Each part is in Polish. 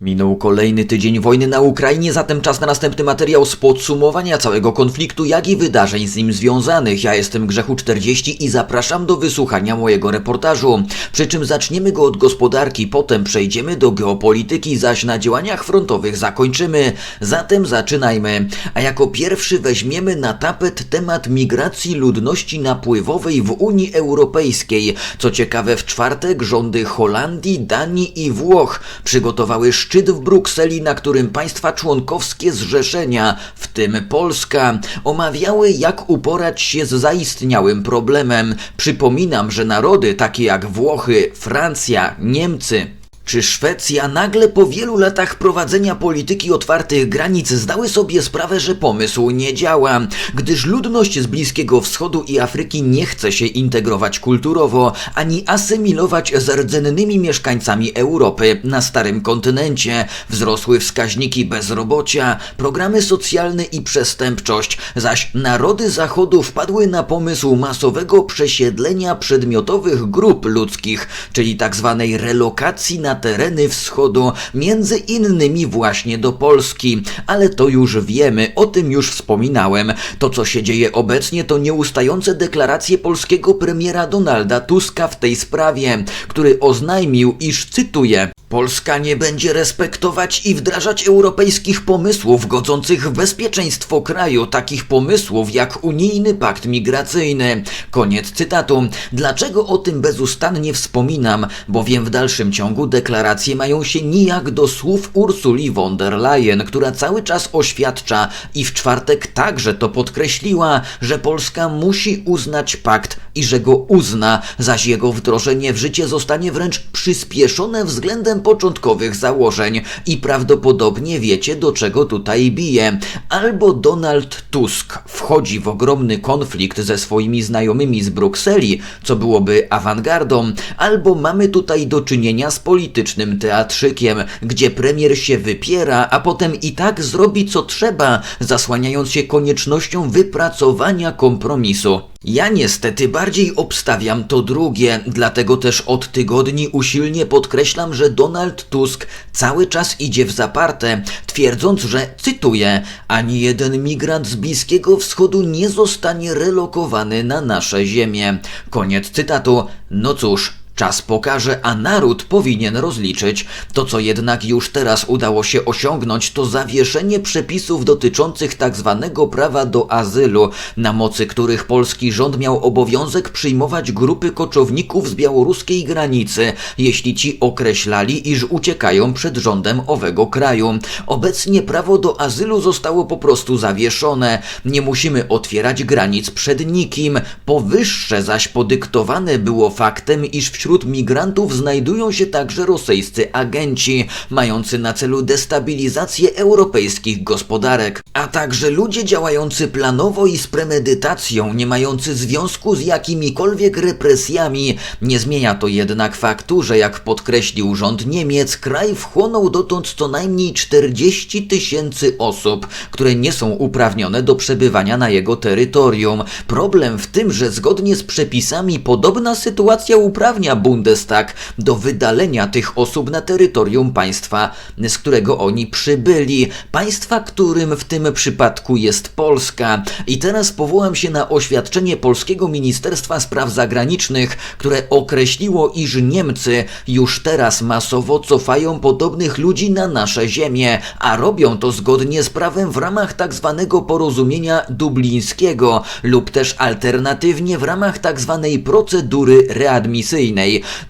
Minął kolejny tydzień wojny na Ukrainie, zatem czas na następny materiał z podsumowania całego konfliktu, jak i wydarzeń z nim związanych. Ja jestem Grzechu 40 i zapraszam do wysłuchania mojego reportażu. Przy czym zaczniemy go od gospodarki, potem przejdziemy do geopolityki, zaś na działaniach frontowych zakończymy. Zatem zaczynajmy. A jako pierwszy weźmiemy na tapet temat migracji ludności napływowej w Unii Europejskiej. Co ciekawe, w czwartek rządy Holandii, Danii i Włoch przygotowały szczyt w Brukseli, na którym państwa członkowskie zrzeszenia, w tym Polska, omawiały jak uporać się z zaistniałym problemem. Przypominam, że narody takie jak Włochy, Francja, Niemcy, czy Szwecja nagle po wielu latach prowadzenia polityki otwartych granic zdały sobie sprawę, że pomysł nie działa, gdyż ludność z Bliskiego Wschodu i Afryki nie chce się integrować kulturowo, ani asymilować z rdzennymi mieszkańcami Europy na starym kontynencie. Wzrosły wskaźniki bezrobocia, programy socjalne i przestępczość, zaś narody Zachodu wpadły na pomysł masowego przesiedlenia przedmiotowych grup ludzkich, czyli tzw. relokacji na tereny wschodu, między innymi właśnie do Polski. Ale to już wiemy, o tym już wspominałem. To, co się dzieje obecnie, to nieustające deklaracje polskiego premiera Donalda Tuska w tej sprawie, który oznajmił, iż cytuję. Polska nie będzie respektować i wdrażać europejskich pomysłów godzących w bezpieczeństwo kraju, takich pomysłów jak unijny pakt migracyjny. Koniec cytatu. Dlaczego o tym bezustannie wspominam? Bowiem w dalszym ciągu deklaracje mają się nijak do słów Ursuli von der Leyen, która cały czas oświadcza i w czwartek także to podkreśliła, że Polska musi uznać pakt i że go uzna, zaś jego wdrożenie w życie zostanie wręcz przyspieszone względem początkowych założeń. I prawdopodobnie wiecie do czego tutaj bije. Albo Donald Tusk wchodzi w ogromny konflikt ze swoimi znajomymi z Brukseli, co byłoby awangardą, albo mamy tutaj do czynienia z politycznym teatrzykiem, gdzie premier się wypiera, a potem i tak zrobi co trzeba, zasłaniając się koniecznością wypracowania kompromisu. Ja niestety bardziej obstawiam to drugie, dlatego też od tygodni usilnie podkreślam, że Donald Tusk cały czas idzie w zaparte, twierdząc, że, cytuję, ani jeden migrant z Bliskiego Wschodu nie zostanie relokowany na nasze ziemię. Koniec cytatu. No cóż, Czas pokaże, a naród powinien rozliczyć. To, co jednak już teraz udało się osiągnąć, to zawieszenie przepisów dotyczących tzw. Tak prawa do azylu, na mocy których polski rząd miał obowiązek przyjmować grupy koczowników z białoruskiej granicy, jeśli ci określali, iż uciekają przed rządem owego kraju. Obecnie prawo do azylu zostało po prostu zawieszone. Nie musimy otwierać granic przed nikim. Powyższe zaś podyktowane było faktem, iż wśród Wśród migrantów znajdują się także rosyjscy agenci, mający na celu destabilizację europejskich gospodarek, a także ludzie działający planowo i z premedytacją, nie mający związku z jakimikolwiek represjami. Nie zmienia to jednak faktu, że jak podkreślił rząd Niemiec, kraj wchłonął dotąd co najmniej 40 tysięcy osób, które nie są uprawnione do przebywania na jego terytorium. Problem w tym, że zgodnie z przepisami podobna sytuacja uprawnia Bundestag do wydalenia tych osób na terytorium państwa, z którego oni przybyli, państwa, którym w tym przypadku jest Polska. I teraz powołam się na oświadczenie polskiego Ministerstwa Spraw Zagranicznych, które określiło, iż Niemcy już teraz masowo cofają podobnych ludzi na nasze ziemię, a robią to zgodnie z prawem w ramach tzw. Tak porozumienia dublińskiego lub też alternatywnie w ramach tzw. Tak procedury readmisyjnej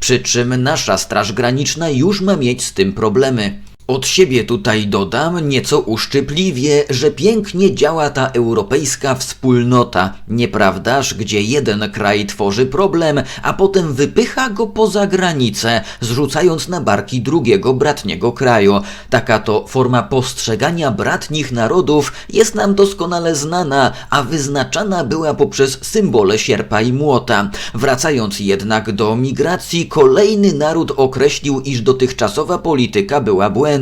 przy czym nasza Straż Graniczna już ma mieć z tym problemy. Od siebie tutaj dodam nieco uszczypliwie, że pięknie działa ta europejska wspólnota, nieprawdaż, gdzie jeden kraj tworzy problem, a potem wypycha go poza granicę, zrzucając na barki drugiego bratniego kraju. Taka to forma postrzegania bratnich narodów jest nam doskonale znana, a wyznaczana była poprzez symbole sierpa i młota. Wracając jednak do migracji, kolejny naród określił, iż dotychczasowa polityka była błędna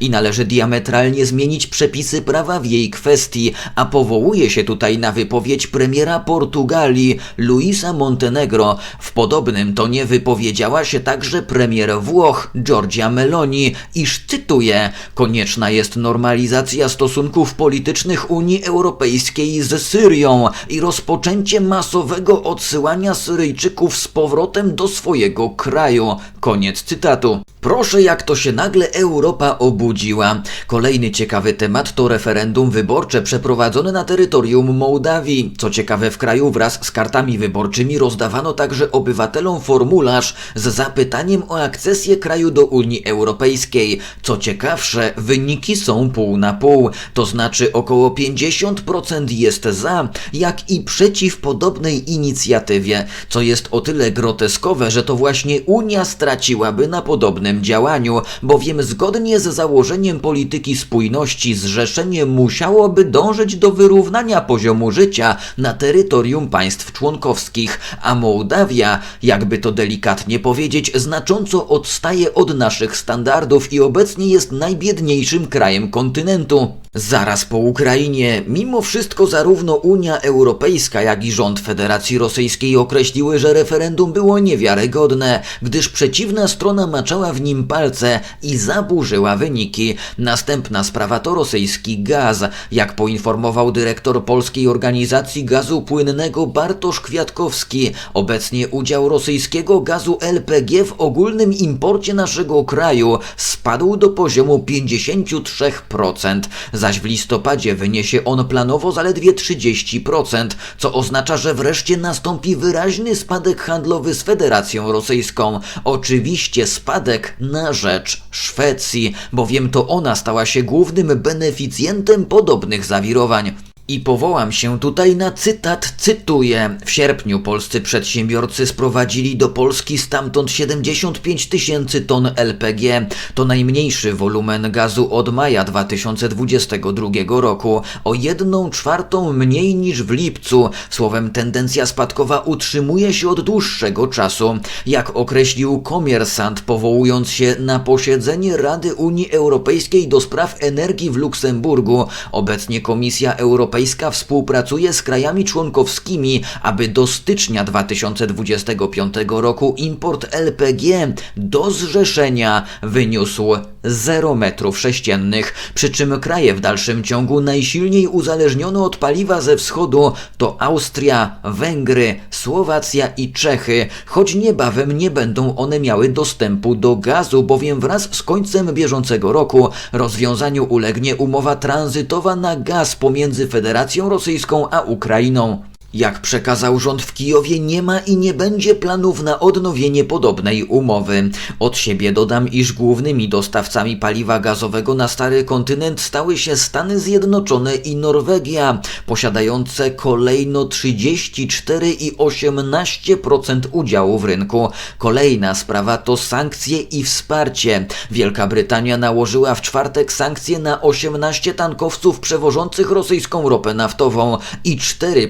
i należy diametralnie zmienić przepisy prawa w jej kwestii, a powołuje się tutaj na wypowiedź premiera Portugalii Luisa Montenegro. W podobnym tonie wypowiedziała się także premier Włoch Giorgia Meloni, iż cytuję: Konieczna jest normalizacja stosunków politycznych Unii Europejskiej z Syrią i rozpoczęcie masowego odsyłania Syryjczyków z powrotem do swojego kraju. Koniec cytatu. Proszę, jak to się nagle Europa obudziła. Kolejny ciekawy temat to referendum wyborcze przeprowadzone na terytorium Mołdawii. Co ciekawe, w kraju wraz z kartami wyborczymi rozdawano także obywatelom formularz z zapytaniem o akcesję kraju do Unii Europejskiej. Co ciekawsze, wyniki są pół na pół, to znaczy około 50% jest za, jak i przeciw podobnej inicjatywie, co jest o tyle groteskowe, że to właśnie Unia straciłaby na podobnym działaniu, bowiem zgodnie z założeniem polityki spójności zrzeszenie musiałoby dążyć do wyrównania poziomu życia na terytorium państw członkowskich, a Mołdawia, jakby to delikatnie powiedzieć, znacząco odstaje od naszych standardów i obecnie jest najbiedniejszym krajem kontynentu. Zaraz po Ukrainie, mimo wszystko zarówno Unia Europejska, jak i rząd Federacji Rosyjskiej określiły, że referendum było niewiarygodne, gdyż przeciwna strona maczała w nim palce i zaburzyła wyniki. Następna sprawa to rosyjski gaz. Jak poinformował dyrektor Polskiej Organizacji Gazu Płynnego Bartosz Kwiatkowski, obecnie udział rosyjskiego gazu LPG w ogólnym imporcie naszego kraju spadł do poziomu 53% zaś w listopadzie wyniesie on planowo zaledwie 30%, co oznacza, że wreszcie nastąpi wyraźny spadek handlowy z Federacją Rosyjską. Oczywiście spadek na rzecz Szwecji, bowiem to ona stała się głównym beneficjentem podobnych zawirowań. I powołam się tutaj na cytat, cytuję. W sierpniu polscy przedsiębiorcy sprowadzili do Polski stamtąd 75 tysięcy ton LPG. To najmniejszy wolumen gazu od maja 2022 roku, o jedną czwartą mniej niż w lipcu. Słowem, tendencja spadkowa utrzymuje się od dłuższego czasu. Jak określił komersant, powołując się na posiedzenie Rady Unii Europejskiej do spraw energii w Luksemburgu, obecnie Komisja Europejska Europejska współpracuje z krajami członkowskimi, aby do stycznia 2025 roku import LPG do zrzeszenia wyniósł 0 metrów sześciennych, przy czym kraje w dalszym ciągu najsilniej uzależnione od paliwa ze wschodu to Austria, Węgry, Słowacja i Czechy, choć niebawem nie będą one miały dostępu do gazu, bowiem wraz z końcem bieżącego roku rozwiązaniu ulegnie umowa tranzytowa na gaz pomiędzy Federacją Federacją Rosyjską a Ukrainą. Jak przekazał rząd w Kijowie, nie ma i nie będzie planów na odnowienie podobnej umowy. Od siebie dodam, iż głównymi dostawcami paliwa gazowego na stary kontynent stały się Stany Zjednoczone i Norwegia, posiadające kolejno 34,18% udziału w rynku. Kolejna sprawa to sankcje i wsparcie. Wielka Brytania nałożyła w czwartek sankcje na 18 tankowców przewożących rosyjską ropę naftową i 4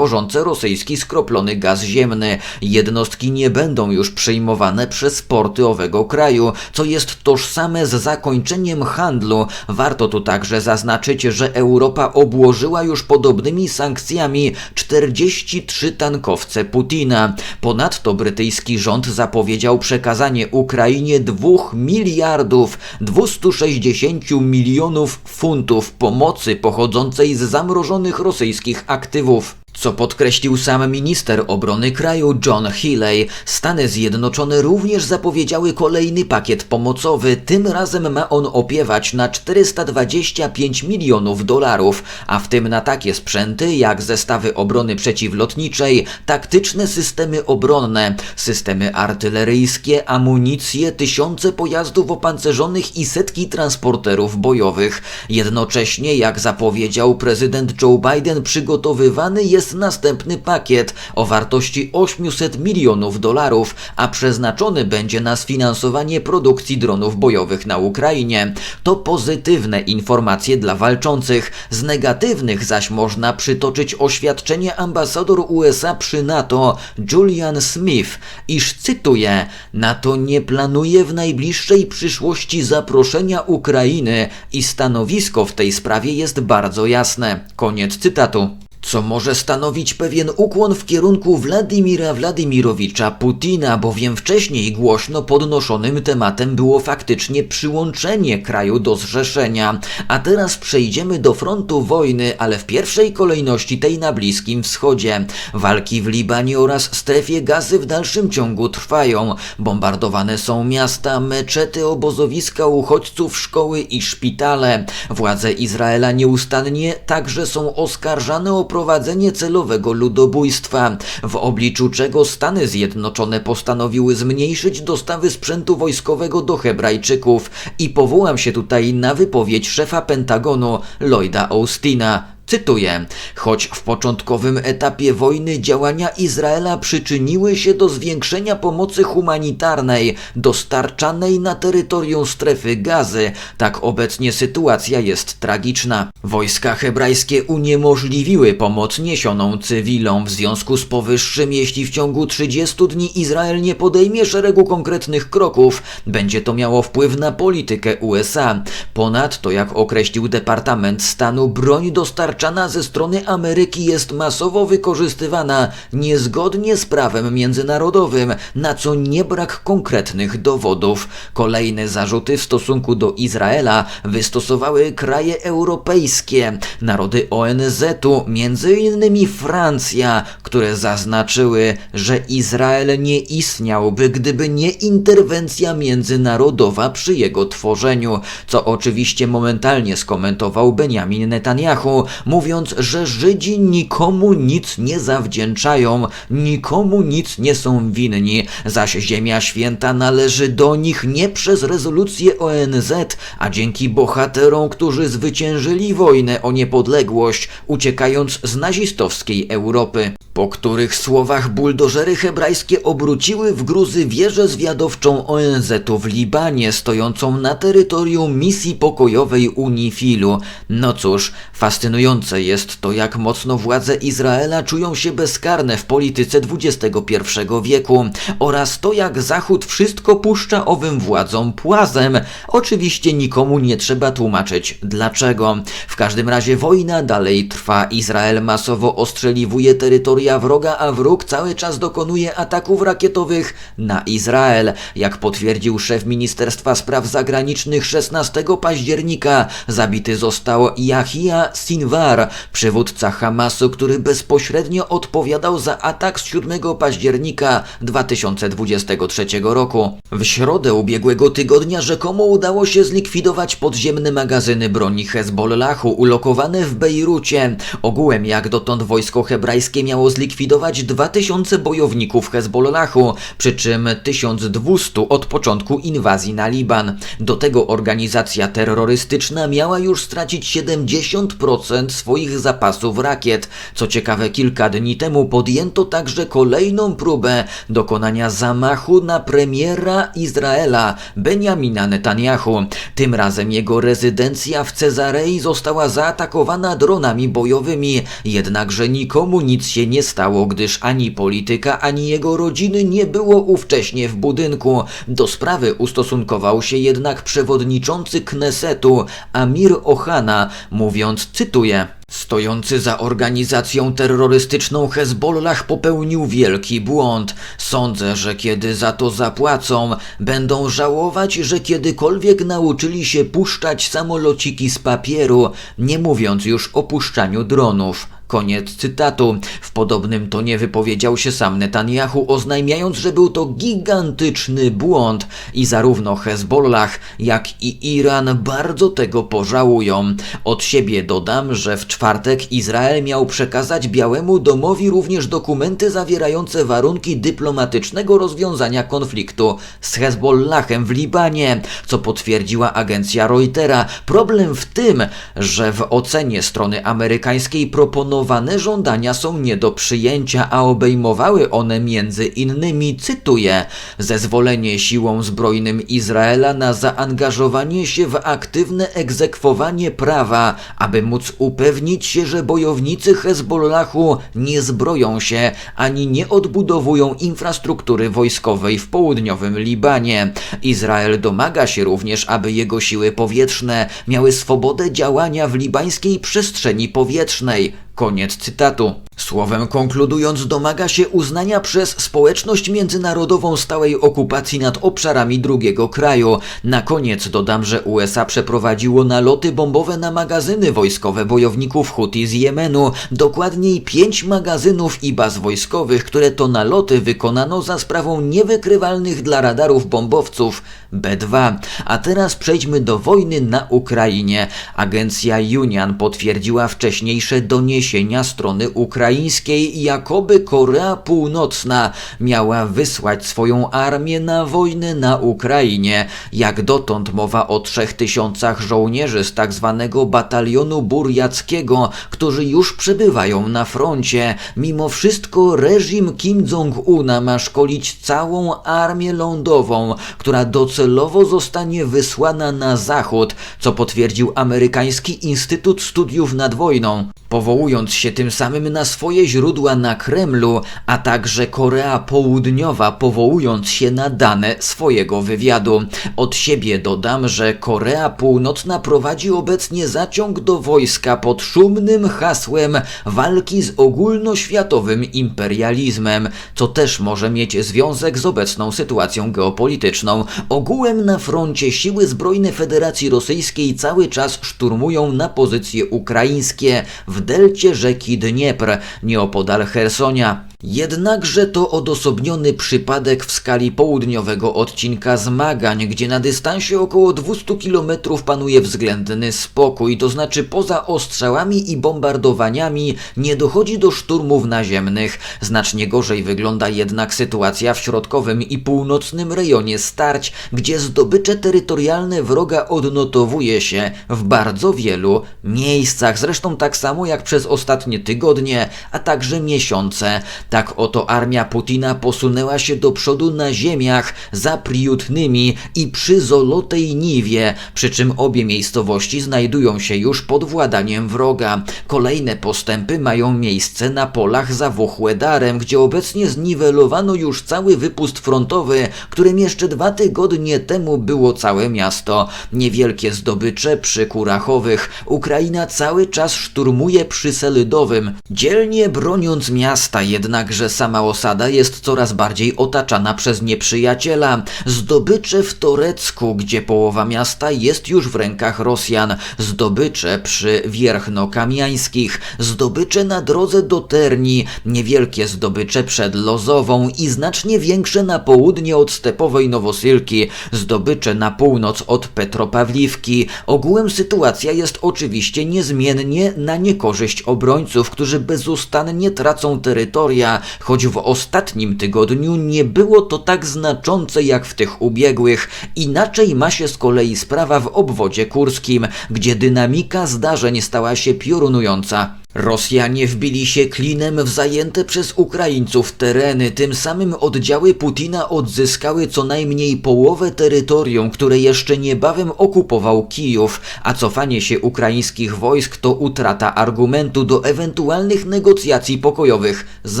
rosyjski skroplony gaz ziemny. Jednostki nie będą już przyjmowane przez porty owego kraju, co jest tożsame z zakończeniem handlu. Warto tu także zaznaczyć, że Europa obłożyła już podobnymi sankcjami 43 tankowce Putina. Ponadto brytyjski rząd zapowiedział przekazanie Ukrainie 2 miliardów 260 milionów funtów pomocy pochodzącej z zamrożonych rosyjskich aktywów. Co podkreślił sam minister obrony kraju John Healey, Stany Zjednoczone również zapowiedziały kolejny pakiet pomocowy. Tym razem ma on opiewać na 425 milionów dolarów, a w tym na takie sprzęty jak zestawy obrony przeciwlotniczej, taktyczne systemy obronne, systemy artyleryjskie, amunicje, tysiące pojazdów opancerzonych i setki transporterów bojowych. Jednocześnie, jak zapowiedział prezydent Joe Biden, przygotowywany jest jest następny pakiet o wartości 800 milionów dolarów, a przeznaczony będzie na sfinansowanie produkcji dronów bojowych na Ukrainie. To pozytywne informacje dla walczących. Z negatywnych zaś można przytoczyć oświadczenie ambasador USA przy NATO Julian Smith, iż cytuję: NATO nie planuje w najbliższej przyszłości zaproszenia Ukrainy i stanowisko w tej sprawie jest bardzo jasne. Koniec cytatu co może stanowić pewien ukłon w kierunku Władimira Władimirowicza Putina, bowiem wcześniej głośno podnoszonym tematem było faktycznie przyłączenie kraju do zrzeszenia. A teraz przejdziemy do frontu wojny, ale w pierwszej kolejności tej na Bliskim Wschodzie. Walki w Libanie oraz strefie gazy w dalszym ciągu trwają. Bombardowane są miasta, meczety, obozowiska uchodźców, szkoły i szpitale. Władze Izraela nieustannie także są oskarżane o prowadzenie celowego ludobójstwa, w obliczu czego Stany Zjednoczone postanowiły zmniejszyć dostawy sprzętu wojskowego do Hebrajczyków i powołam się tutaj na wypowiedź szefa Pentagonu Lloyda Austina. Cytuję: Choć w początkowym etapie wojny działania Izraela przyczyniły się do zwiększenia pomocy humanitarnej dostarczanej na terytorium strefy gazy, tak obecnie sytuacja jest tragiczna. Wojska hebrajskie uniemożliwiły pomoc niesioną cywilom. W związku z powyższym, jeśli w ciągu 30 dni Izrael nie podejmie szeregu konkretnych kroków, będzie to miało wpływ na politykę USA. Ponadto, jak określił Departament Stanu, broń dostarczana dostarczana ze strony Ameryki jest masowo wykorzystywana niezgodnie z prawem międzynarodowym, na co nie brak konkretnych dowodów. Kolejne zarzuty w stosunku do Izraela wystosowały kraje europejskie, narody ONZ-u, m.in. Francja, które zaznaczyły, że Izrael nie istniałby, gdyby nie interwencja międzynarodowa przy jego tworzeniu, co oczywiście momentalnie skomentował Benjamin Netanyahu, mówiąc, że Żydzi nikomu nic nie zawdzięczają, nikomu nic nie są winni, zaś Ziemia Święta należy do nich nie przez rezolucję ONZ, a dzięki bohaterom, którzy zwyciężyli wojnę o niepodległość, uciekając z nazistowskiej Europy po których słowach buldożery hebrajskie obróciły w gruzy wieżę zwiadowczą ONZ-u w Libanie, stojącą na terytorium misji pokojowej UNIFIL-u. No cóż, fascynujące jest to, jak mocno władze Izraela czują się bezkarne w polityce XXI wieku oraz to, jak Zachód wszystko puszcza owym władzom płazem. Oczywiście nikomu nie trzeba tłumaczyć dlaczego. W każdym razie wojna dalej trwa. Izrael masowo ostrzeliwuje terytoria wroga, a wróg cały czas dokonuje ataków rakietowych na Izrael. Jak potwierdził szef Ministerstwa Spraw Zagranicznych 16 października, zabity został Yahya Sinwar, przywódca Hamasu, który bezpośrednio odpowiadał za atak z 7 października 2023 roku. W środę ubiegłego tygodnia rzekomo udało się zlikwidować podziemne magazyny broni Hezbollahu ulokowane w Bejrucie. Ogółem jak dotąd wojsko hebrajskie miało zlikwidować 2000 bojowników Hezbollahu, przy czym 1200 od początku inwazji na Liban. Do tego organizacja terrorystyczna miała już stracić 70% swoich zapasów rakiet. Co ciekawe, kilka dni temu podjęto także kolejną próbę dokonania zamachu na premiera Izraela, Benjamina Netanyahu. Tym razem jego rezydencja w Cezarei została zaatakowana dronami bojowymi, jednakże nikomu nic się nie stało, gdyż ani polityka, ani jego rodziny nie było ówcześnie w budynku. Do sprawy ustosunkował się jednak przewodniczący Knesetu Amir Ohana, mówiąc, cytuję, time. Stojący za organizacją terrorystyczną Hezbollah popełnił wielki błąd. Sądzę, że kiedy za to zapłacą, będą żałować, że kiedykolwiek nauczyli się puszczać samolociki z papieru, nie mówiąc już o puszczaniu dronów. Koniec cytatu. W podobnym tonie wypowiedział się sam Netanyahu, oznajmiając, że był to gigantyczny błąd i zarówno Hezbollah, jak i Iran bardzo tego pożałują. Od siebie dodam, że w czwartek Izrael miał przekazać Białemu Domowi również dokumenty zawierające warunki dyplomatycznego rozwiązania konfliktu z Hezbollahem w Libanie, co potwierdziła agencja Reutera. Problem w tym, że w ocenie strony amerykańskiej proponowane żądania są nie do przyjęcia, a obejmowały one między innymi, cytuję, zezwolenie siłom zbrojnym Izraela na zaangażowanie się w aktywne egzekwowanie prawa, aby móc upewnić się, że bojownicy Hezbollahu nie zbroją się ani nie odbudowują infrastruktury wojskowej w południowym Libanie. Izrael domaga się również, aby jego siły powietrzne miały swobodę działania w libańskiej przestrzeni powietrznej. Koniec cytatu. Słowem konkludując, domaga się uznania przez społeczność międzynarodową stałej okupacji nad obszarami drugiego kraju. Na koniec dodam, że USA przeprowadziło naloty bombowe na magazyny wojskowe bojowników Huti z Jemenu, dokładniej pięć magazynów i baz wojskowych, które to naloty wykonano za sprawą niewykrywalnych dla radarów bombowców B-2. A teraz przejdźmy do wojny na Ukrainie. Agencja Union potwierdziła wcześniejsze doniesienia strony ukraińskiej, jakoby Korea Północna miała wysłać swoją armię na wojnę na Ukrainie. Jak dotąd mowa o trzech tysiącach żołnierzy z tak zwanego batalionu burjackiego, którzy już przebywają na froncie. Mimo wszystko reżim Kim Jong-una ma szkolić całą armię lądową, która docelowo zostanie wysłana na zachód, co potwierdził amerykański Instytut Studiów nad Wojną, powołując się tym samym na swoje źródła na Kremlu, a także Korea Południowa powołując się na dane swojego wywiadu. Od siebie dodam, że Korea Północna prowadzi obecnie zaciąg do wojska pod szumnym hasłem walki z ogólnoświatowym imperializmem, co też może mieć związek z obecną sytuacją geopolityczną. Ogółem na froncie siły zbrojne Federacji Rosyjskiej cały czas szturmują na pozycje ukraińskie w delcie rzeki Dniepr, nieopodal Hersonia. Jednakże to odosobniony przypadek w skali południowego odcinka zmagań, gdzie na dystansie około 200 km panuje względny spokój, to znaczy poza ostrzałami i bombardowaniami nie dochodzi do szturmów naziemnych. Znacznie gorzej wygląda jednak sytuacja w środkowym i północnym rejonie starć, gdzie zdobycze terytorialne wroga odnotowuje się w bardzo wielu miejscach, zresztą tak samo jak przez ostatnie tygodnie, a także miesiące. Tak oto armia Putina posunęła się do przodu na ziemiach za Priutnymi i przy Zolotej Niwie, przy czym obie miejscowości znajdują się już pod władaniem wroga. Kolejne postępy mają miejsce na polach za Wochłedarem, gdzie obecnie zniwelowano już cały wypust frontowy, którym jeszcze dwa tygodnie temu było całe miasto. Niewielkie zdobycze przy Kurachowych. Ukraina cały czas szturmuje przy Selydowym, dzielnie broniąc miasta, jednakże sama osada jest coraz bardziej otaczana przez nieprzyjaciela. Zdobycze w Torecku, gdzie połowa miasta jest już w rękach Rosjan, zdobycze przy Wierchno-Kamiańskich, zdobycze na drodze do Terni, niewielkie zdobycze przed Lozową i znacznie większe na południe od Stepowej Nowosylki, zdobycze na północ od Petropawliwki. Ogółem sytuacja jest oczywiście niezmiennie na niekorzyść obrońców, którzy bezustannie tracą terytoria, choć w ostatnim tygodniu nie było to tak znaczące jak w tych ubiegłych. Inaczej ma się z kolei sprawa w obwodzie kurskim, gdzie dynamika zdarzeń stała się piorunująca. Rosjanie wbili się klinem w zajęte przez Ukraińców tereny, tym samym oddziały Putina odzyskały co najmniej połowę terytorium, które jeszcze niebawem okupował Kijów, a cofanie się ukraińskich wojsk to utrata argumentu do ewentualnych negocjacji pokojowych z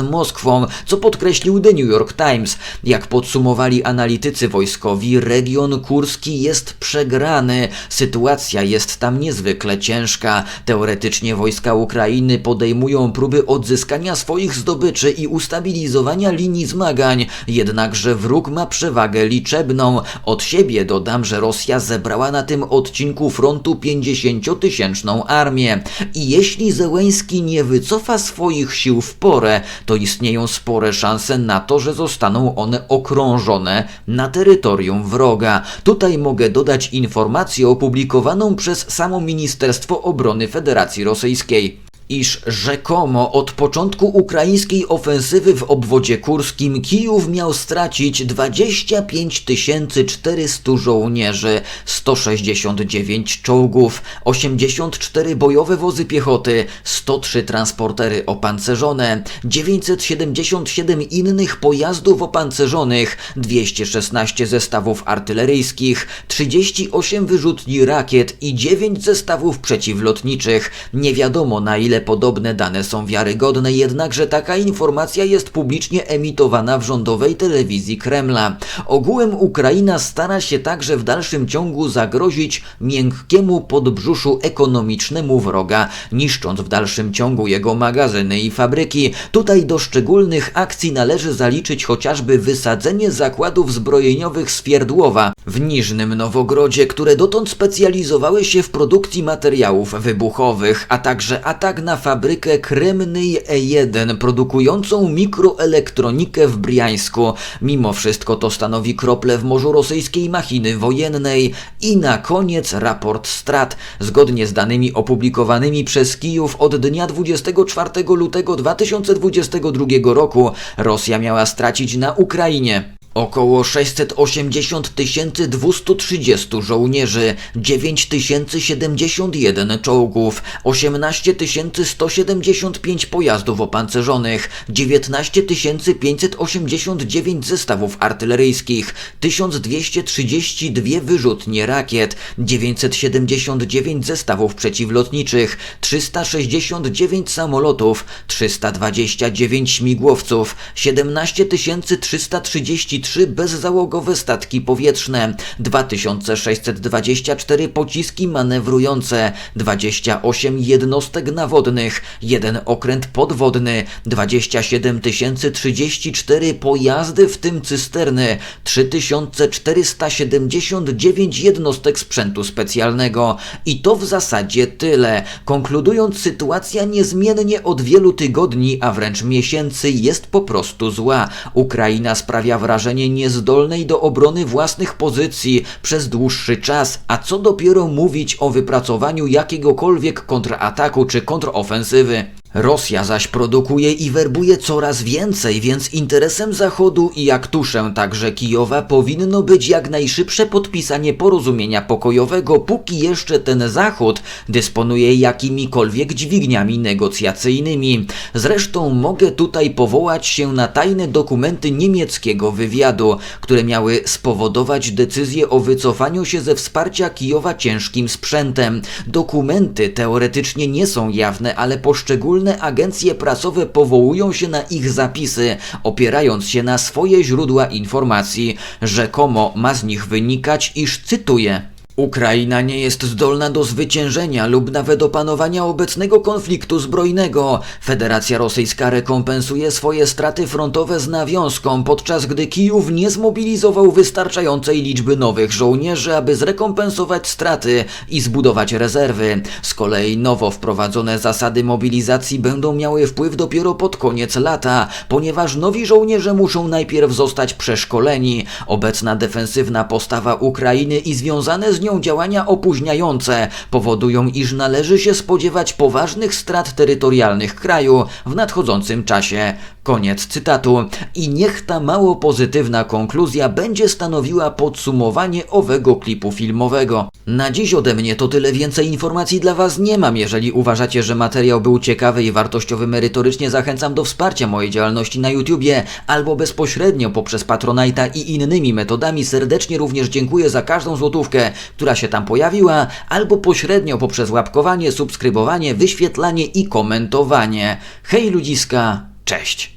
Moskwą, co podkreślił The New York Times. Jak podsumowali analitycy wojskowi, region kurski jest przegrany, sytuacja jest tam niezwykle ciężka. Teoretycznie wojska Ukrainy podejmują próby odzyskania swoich zdobyczy i ustabilizowania linii zmagań, jednakże wróg ma przewagę liczebną. Od siebie dodam, że Rosja zebrała na tym odcinku frontu 50-tysięczną armię i jeśli Zełęński nie wycofa swoich sił w porę, to istnieją spore szanse na to, że zostaną one okrążone na terytorium wroga. Tutaj mogę dodać informację opublikowaną przez samo Ministerstwo Obrony Federacji Rosyjskiej. Iż rzekomo od początku ukraińskiej ofensywy w obwodzie kurskim Kijów miał stracić 25 400 żołnierzy, 169 czołgów, 84 bojowe wozy piechoty, 103 transportery opancerzone, 977 innych pojazdów opancerzonych, 216 zestawów artyleryjskich, 38 wyrzutni rakiet i 9 zestawów przeciwlotniczych. Nie wiadomo na ile podobne dane są wiarygodne, jednakże taka informacja jest publicznie emitowana w rządowej telewizji Kremla. Ogółem Ukraina stara się także w dalszym ciągu zagrozić miękkiemu podbrzuszu ekonomicznemu wroga, niszcząc w dalszym ciągu jego magazyny i fabryki. Tutaj do szczególnych akcji należy zaliczyć chociażby wysadzenie zakładów zbrojeniowych Swierdłowa w Niżnym Nowogrodzie, które dotąd specjalizowały się w produkcji materiałów wybuchowych, a także atak na fabrykę Kremnej E1 produkującą mikroelektronikę w Briańsku. Mimo wszystko to stanowi krople w morzu rosyjskiej machiny wojennej. I na koniec raport strat. Zgodnie z danymi opublikowanymi przez Kijów od dnia 24 lutego 2022 roku Rosja miała stracić na Ukrainie Około 680 230 żołnierzy, 9071 czołgów, 18 175 pojazdów opancerzonych, 19 589 zestawów artyleryjskich, 1232 wyrzutnie rakiet, 979 zestawów przeciwlotniczych, 369 samolotów, 329 śmigłowców, 17 333 trzy bezzałogowe statki powietrzne, 2624 pociski manewrujące, 28 jednostek nawodnych, jeden okręt podwodny, 27 034 pojazdy, w tym cysterny, 3479 jednostek sprzętu specjalnego. I to w zasadzie tyle. Konkludując, sytuacja niezmiennie od wielu tygodni, a wręcz miesięcy jest po prostu zła. Ukraina sprawia wrażenie, niezdolnej do obrony własnych pozycji przez dłuższy czas, a co dopiero mówić o wypracowaniu jakiegokolwiek kontrataku czy kontrofensywy. Rosja zaś produkuje i werbuje coraz więcej, więc interesem Zachodu i jak tuszę także Kijowa powinno być jak najszybsze podpisanie porozumienia pokojowego, póki jeszcze ten Zachód dysponuje jakimikolwiek dźwigniami negocjacyjnymi. Zresztą mogę tutaj powołać się na tajne dokumenty niemieckiego wywiadu, które miały spowodować decyzję o wycofaniu się ze wsparcia Kijowa ciężkim sprzętem. Dokumenty teoretycznie nie są jawne, ale poszczególne poszczególne agencje prasowe powołują się na ich zapisy, opierając się na swoje źródła informacji. Rzekomo ma z nich wynikać, iż cytuję. Ukraina nie jest zdolna do zwyciężenia lub nawet opanowania obecnego konfliktu zbrojnego. Federacja Rosyjska rekompensuje swoje straty frontowe z nawiązką, podczas gdy Kijów nie zmobilizował wystarczającej liczby nowych żołnierzy, aby zrekompensować straty i zbudować rezerwy. Z kolei nowo wprowadzone zasady mobilizacji będą miały wpływ dopiero pod koniec lata, ponieważ nowi żołnierze muszą najpierw zostać przeszkoleni. Obecna defensywna postawa Ukrainy i związane z działania opóźniające powodują, iż należy się spodziewać poważnych strat terytorialnych kraju w nadchodzącym czasie. Koniec cytatu. I niech ta mało pozytywna konkluzja będzie stanowiła podsumowanie owego klipu filmowego. Na dziś ode mnie to tyle więcej informacji dla Was nie mam. Jeżeli uważacie, że materiał był ciekawy i wartościowy merytorycznie, zachęcam do wsparcia mojej działalności na YouTubie albo bezpośrednio poprzez Patronite'a i innymi metodami. Serdecznie również dziękuję za każdą złotówkę, która się tam pojawiła, albo pośrednio poprzez łapkowanie, subskrybowanie, wyświetlanie i komentowanie. Hej ludziska, cześć!